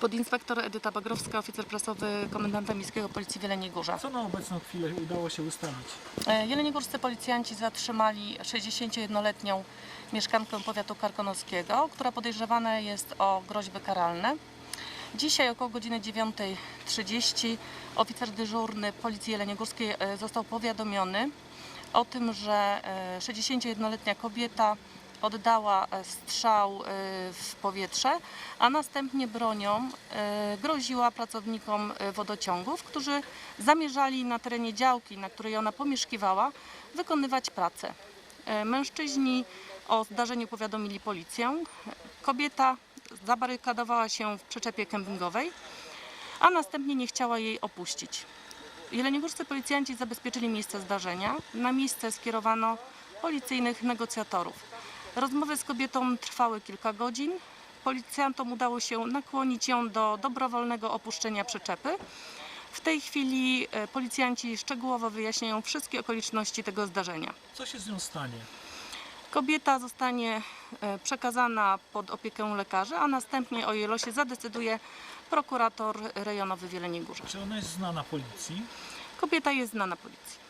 Podinspektor Edyta Bagrowska, oficer prasowy Komendanta Miejskiego Policji w Jeleniej Górze. Co na obecną chwilę udało się ustalić? E, Jeleniogórscy policjanci zatrzymali 61-letnią mieszkankę powiatu karkonoskiego, która podejrzewana jest o groźby karalne. Dzisiaj około godziny 9.30 oficer dyżurny Policji Jeleniogórskiej e, został powiadomiony o tym, że e, 61-letnia kobieta oddała e, strzał e, w powietrze, a następnie bronią e, groziła pracownikom wodociągów, którzy zamierzali na terenie działki, na której ona pomieszkiwała, wykonywać pracę. Mężczyźni o zdarzeniu powiadomili policję. Kobieta zabarykadowała się w przyczepie kempingowej, a następnie nie chciała jej opuścić. Jeleniogórscy policjanci zabezpieczyli miejsce zdarzenia. Na miejsce skierowano policyjnych negocjatorów. Rozmowy z kobietą trwały kilka godzin. Policjantom udało się nakłonić ją do dobrowolnego opuszczenia przyczepy. W tej chwili e, policjanci szczegółowo wyjaśniają wszystkie okoliczności tego zdarzenia. Co się z nią stanie? Kobieta zostanie e, przekazana pod opiekę lekarzy, a następnie o jej losie zadecyduje prokurator rejonowy w Jeleniej Górze. Czy ona jest znana policji? Kobieta jest znana policji.